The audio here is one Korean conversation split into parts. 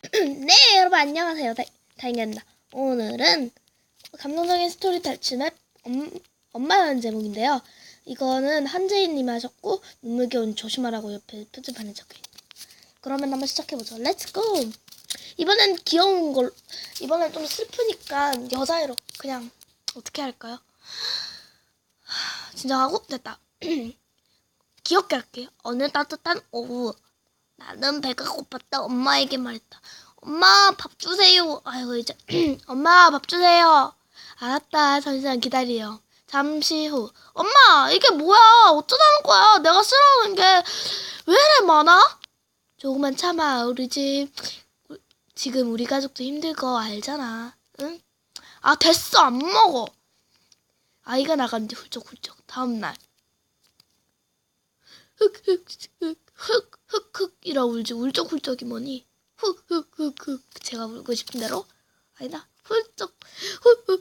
네, 여러분 안녕하세요. 다, 다인입니다. 오늘은 감동적인 스토리 탈출 맵 엄, 엄마라는 제목인데요. 이거는 한재인님이 하셨고 눈물겨운 조심하라고 옆에 표지판에 적혀있네요. 그러면 한번 시작해보죠. 렛츠고! 이번엔 귀여운 걸, 이번엔 좀 슬프니까 여자애로 그냥 어떻게 할까요? 하, 진정하고 됐다. 귀엽게 할게요. 어느 따뜻한 오후 나는 배가 고팠다 엄마에게 말했다. 엄마 밥 주세요. 아이고 이제 엄마 밥 주세요. 알았다. 잠시만 기다려. 잠시 후. 엄마 이게 뭐야? 어쩌자는 거야? 내가 싫어하는 게 왜 이래 많아? 조금만 참아. 우리 집 우- 지금 우리 가족도 힘들 거 알잖아. 응? 아 됐어 안 먹어. 아이가 지 훌쩍훌쩍 다음 날. 흑흑흑흑흑흑흑이라 울지 울적훌적이 뭐니? 흑흑흑흑 제가 울고 싶은 대로? 아니다. 훌쩍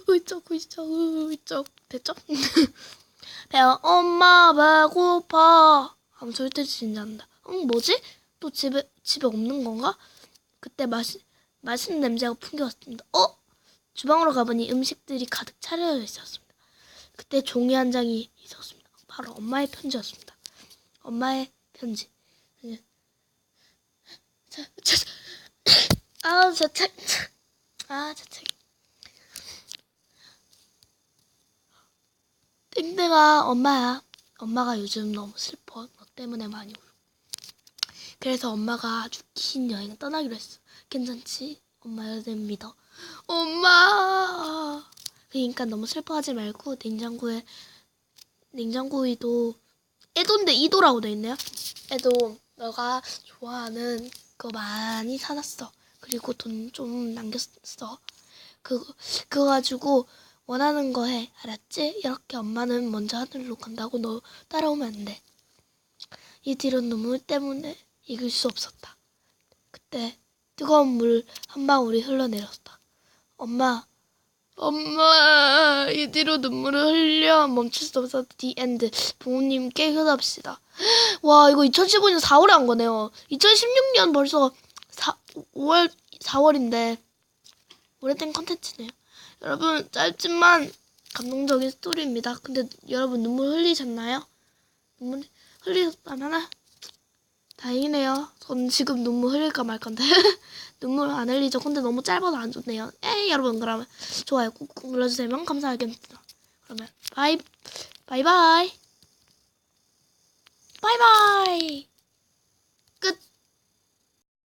훌쩍 훌쩍 훌쩍. 됐죠? 배워. 엄마 배고파. 하면 절대 진지한다 응 뭐지? 또 집에 집에 없는 건가? 그때 맛이 맛있는 냄새가 풍겨왔습니다. 어? 주방으로 가보니 음식들이 가득 차려져 있었습니다. 그때 종이 한 장이 있었습니다. 바로 엄마의 편지였습니다. 엄마의 편지. 자, 자, 자. 아, 저 책. 아, 저 책. 땡땡아, 엄마야. 엄마가 요즘 너무 슬퍼. 너 때문에 많이 울고. 그래서 엄마가 아주 긴 여행을 떠나기로 했어. 괜찮지? 엄마 여든 믿어. 엄마! 그러니까 너무 슬퍼하지 말고 냉장고에 냉장고에도 애도인데 이도라고 돼 있네요. 애도 너가 좋아하는 거 많이 사놨어. 그리고 돈 좀 남겼어. 그거 그거 가지고 원하는 거 해. 알았지? 이렇게 엄마는 먼저 하늘로 간다고 너 따라오면 안 돼. 이 뒤로 눈물 때문에 이길 수 없었다. 그때 뜨거운 물 한 방울이 흘러내렸다. 엄마, 엄마, 이 뒤로 눈물을 흘려 멈출 수 없어. 디 엔드. 부모님께 효답시다. 와, 이거 2015년 4월에 한 거네요. 2016년 벌써 4, 5월, 4월인데 오래된 컨텐츠네요. 여러분, 짧지만 감동적인 스토리입니다. 근데 여러분 눈물 흘리셨나요? 눈물 흘리셨다면 다행이네요. 전 지금 눈물 흘릴까 말 건데. 눈물 안 흘리죠. 근데 너무 짧아서 안 좋네요. 에이, 여러분, 그러면 좋아요 꾹꾹 눌러주시면 감사하겠습니다. 그러면 바이, 바이바이. 바이바이.